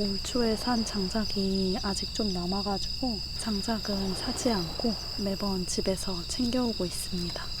올 초에 산 장작이 아직 좀 남아가지고 장작은 사지 않고 매번 집에서 챙겨오고 있습니다.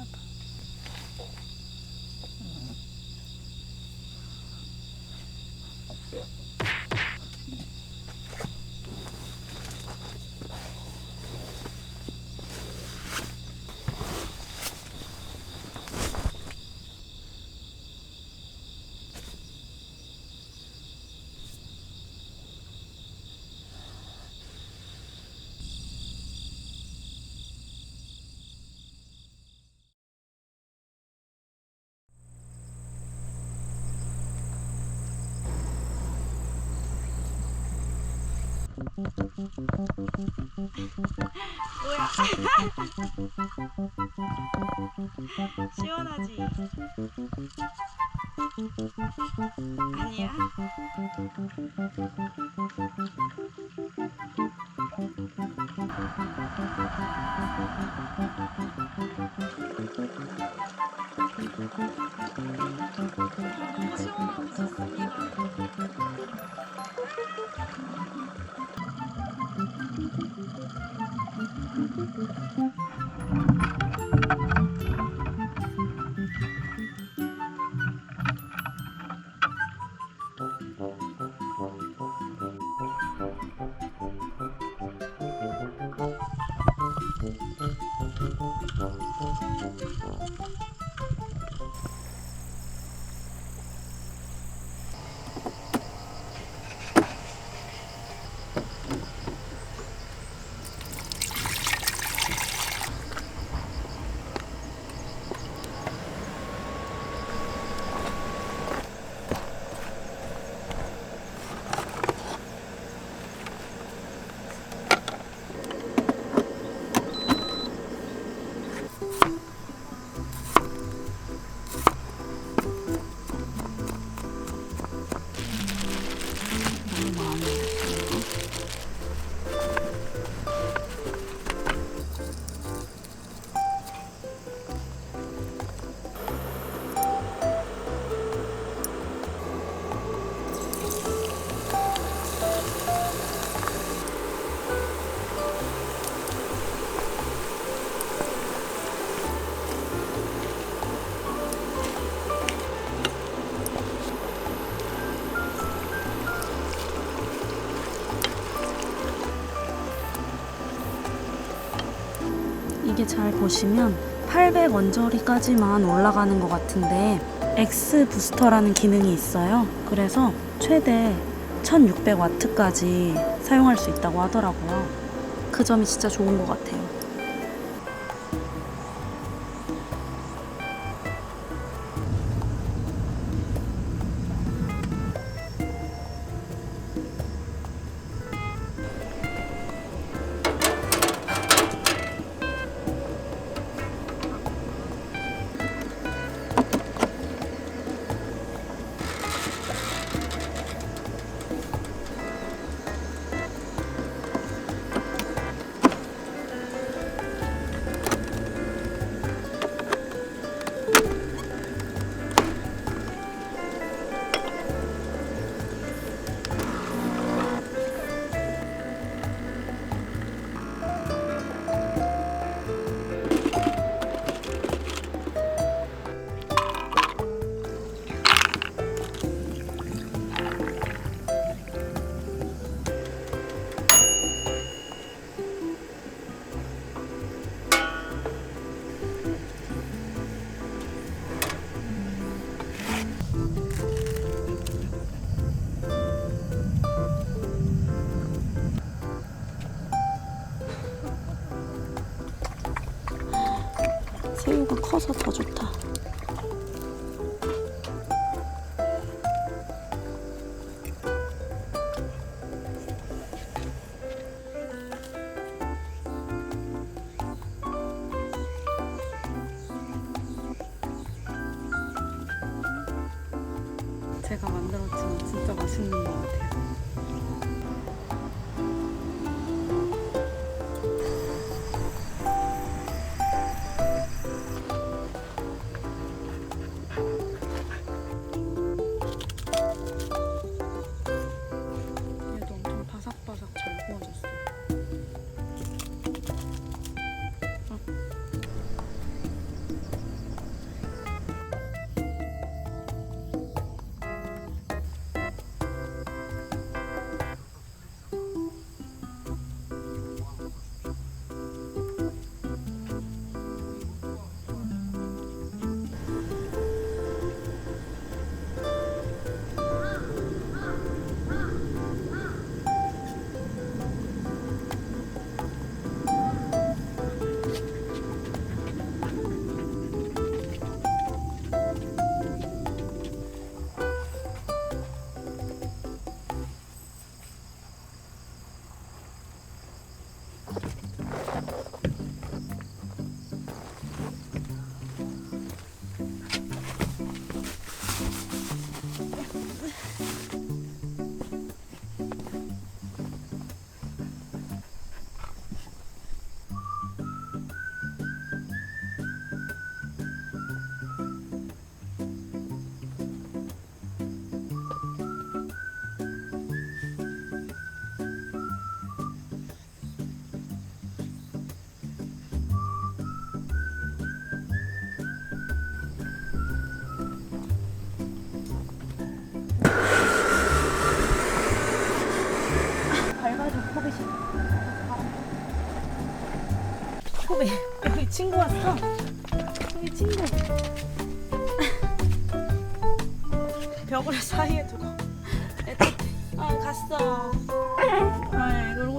up. 뭐야? 시원하지? 아니야? 너무 시원하고 좋습니다. 잘 보시면 800 원저리까지만 올라가는 것 같은데 X 부스터라는 기능이 있어요. 그래서 최대 1600와트까지 사용할 수 있다고 하더라고요. 그 점이 진짜 좋은 것 같아요. 코베 여기 친구 왔어. 여기 친구. 벽을 사이에 두고. 아 갔어. 아이고